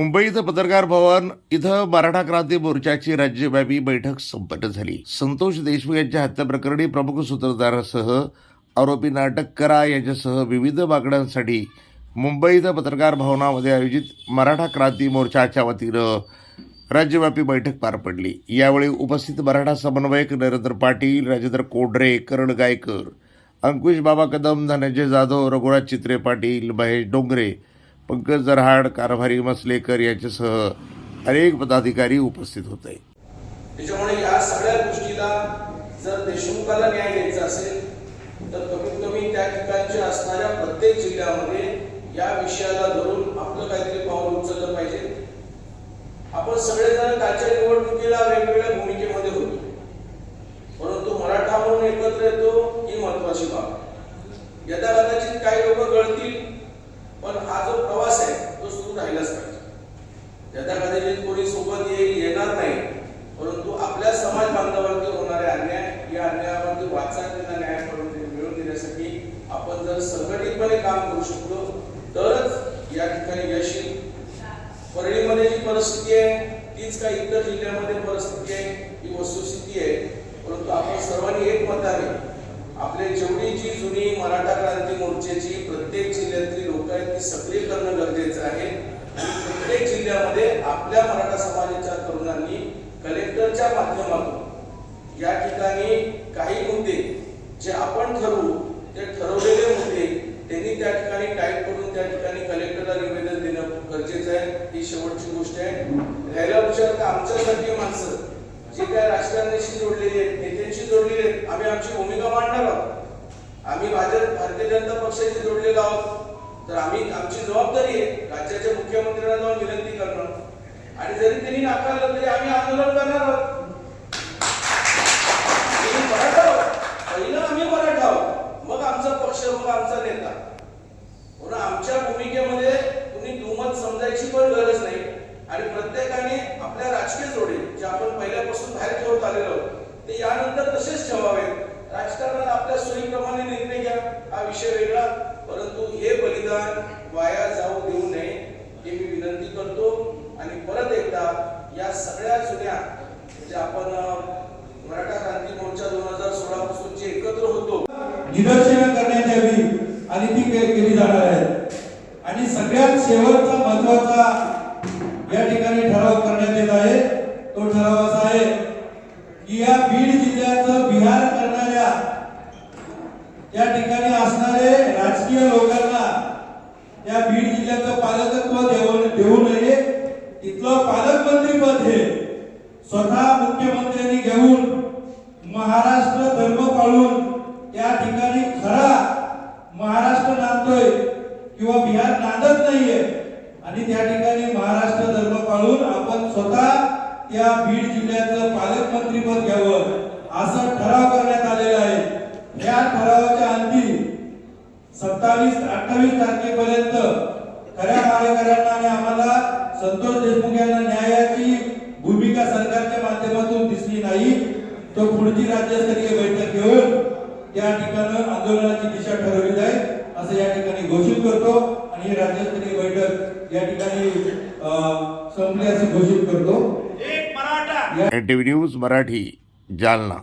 मुंबईत पत्रकार भवन इथं मराठा क्रांती मोर्चाची राज्यव्यापी बैठक संपन्न झाली. संतोष देशमुख यांच्या हत्याप्रकरणी प्रमुख सूत्रधारासह आरोपींना अटक करा यांच्यासह विविध मागण्यांसाठी मुंबईत पत्रकार भवनामध्ये आयोजित मराठा क्रांती मोर्चाच्या वतीनं राज्यव्यापी बैठक पार पडली. यावेळी उपस्थित मराठा समन्वयक नरेंद्र पाटील राजेंद्र कोडरे करण गायकर अंकुश बाबा कदम धनंजय जाधव रघुनाथ चित्रे पाटील महेश डोंगरे पंकज जरहाड कारभारी मसलेकर यांच्यासह अनेक पदाधिकारी उपस्थित होते. त्याच्यामुळे या सगळ्या गोष्टीला जर देशमुखाला न्याय द्यायचा असेल तर कमीत कमी त्या ठिकाणच्या असणाऱ्या प्रत्येक जिल्ह्यामध्ये या विषयाला धरून आपलं काहीतरी पाऊल उचललं पाहिजे. आपण सगळेजण कालच्या निवडणुकीला वेगवेगळ्या भूमिकेमध्ये होतो. परंतु मराठा म्हणून एकत्र येतो ही महत्वाची बाब. यदा कदाचित काही लोक गळतील पण हा जो प्रवास आहे तो सुरू पाहिजे कदाचित कोणी सोबत येईल येणार नाही परंतु आपल्या समाज बांधवांवर होणारे अन्याय या अन्यायावरती वाचा न्याय करून मिळवून देण्यासाठी आपण जर संघटितपणे काम करू शकलो तरच या ठिकाणी यश येईल. परळीमध्ये जी परिस्थिती आहे तीच काही इतर जिल्ह्यामध्ये परिस्थिती आहे ही वस्तुस्थिती आहे. परंतु आपण सर्वांनी एक मताने आपले जेवढी जी जुनी मराठा क्रांती मोर्चाची प्रत्येक जिल्ह्यातली लोक आहेत ती सक्रिय करणं गरजेचं आहे. प्रत्येक जिल्ह्यामध्ये आपल्या मराठा समाजाच्या तरुणांनी कलेक्टरच्या माध्यमातून या ठिकाणी काही मुद्दे जे आपण ठरवू ते ठरवलेले मुद्दे त्यांनी त्या ठिकाणी टाईप करून त्या ठिकाणी कलेक्टरला निवेदन देणं गरजेचं आहे. ही शेवटची गोष्ट आहे. राहिला विचार तर आमच्यासारखी माणसं जे काय राजकारणाशी जोडलेली आहेत नेत्यांशी जोडलेली आहेत आम्ही आमची भूमिका मांडणार आहोत. आम्ही भाजप भारतीय जनता पक्षाशी जोडलेलो आहोत. तर आम्ही आमची जबाबदारी आहे राज्याच्या मुख्यमंत्र्यांना जाऊन विनंती करणं. आणि जरी त्यांनी नाकारलं तरी आम्ही आंदोलन करणार आहोत. आम्ही पहिलं आम्ही मराठा आहोत. मग आमचा पक्ष मग आमचा नेता. म्हणून आमच्या भूमिकेमध्ये तुम्ही दुमत समजायची पण गरज नाही. आणि प्रत्येकाने आपल्या राजकीय जोडी जे आपण पहिल्यापासून बाहेर ठेवत आलेलो आहोत, ते यानंतर तसेच ठेवावे राजकारणात आपल्या सोयीप्रमाणे निर्णय घ्या. हा विषय हे वाया जाऊ देऊ नये हे मी विनंती करतो. आणि परत एकदा या सगळ्या जुन्या म्हणजे आपण मराठा क्रांती मोर्चा दोन हजार सोळा पासून जे एकत्र होतो निदर्शनं करण्यात यावी आणि ती केली जाणार आहे. आणि सगळ्यात शेवटचा महत्त्वाचा या ठिकाणी ठराव करण्यात येत आहे. तो ठराव असा आहे की या बीड जिल्ह्याचं बिहार करणाऱ्या त्या ठिकाणी असणारे राजकीय लोकांना या बीड जिल्ह्याचं पालकत्व देऊ नये तिथलं पालकमंत्री पद हे. स्वतः मुख्यमंत्र्यांनी घेऊन महाराष्ट्र धर्म पाळून त्या ठिकाणी खरा महाराष्ट्र नांदतोय किंवा बिहार नांदत नाहीये आणि त्या ठिकाणी महाराष्ट्र धर्म पाळून आपण स्वतः त्या बीड जिल्ह्याचं पालकमंत्री पद घ्यावं. असं ठराव करण्यात आलेला आहे. या ठरावाच्या अंती सत्तावीस अठ्ठावीस तारखेपर्यंत खऱ्या मारेकऱ्यांना आणि आम्हाला संतोष देशमुख यांना न्यायाची भूमिका सरकारच्या माध्यमातून दिसली नाही. तो पुढची राज्यस्तरीय बैठक घेऊन त्या ठिकाणी आंदोलनाची दिशा ठरवली जाईल असं या ठिकाणी घोषित करतो. आणि ही राज्यस्तरीय बैठक या ठिकाणी संपली असे घोषित करतो. N T V news Marathi Jalna.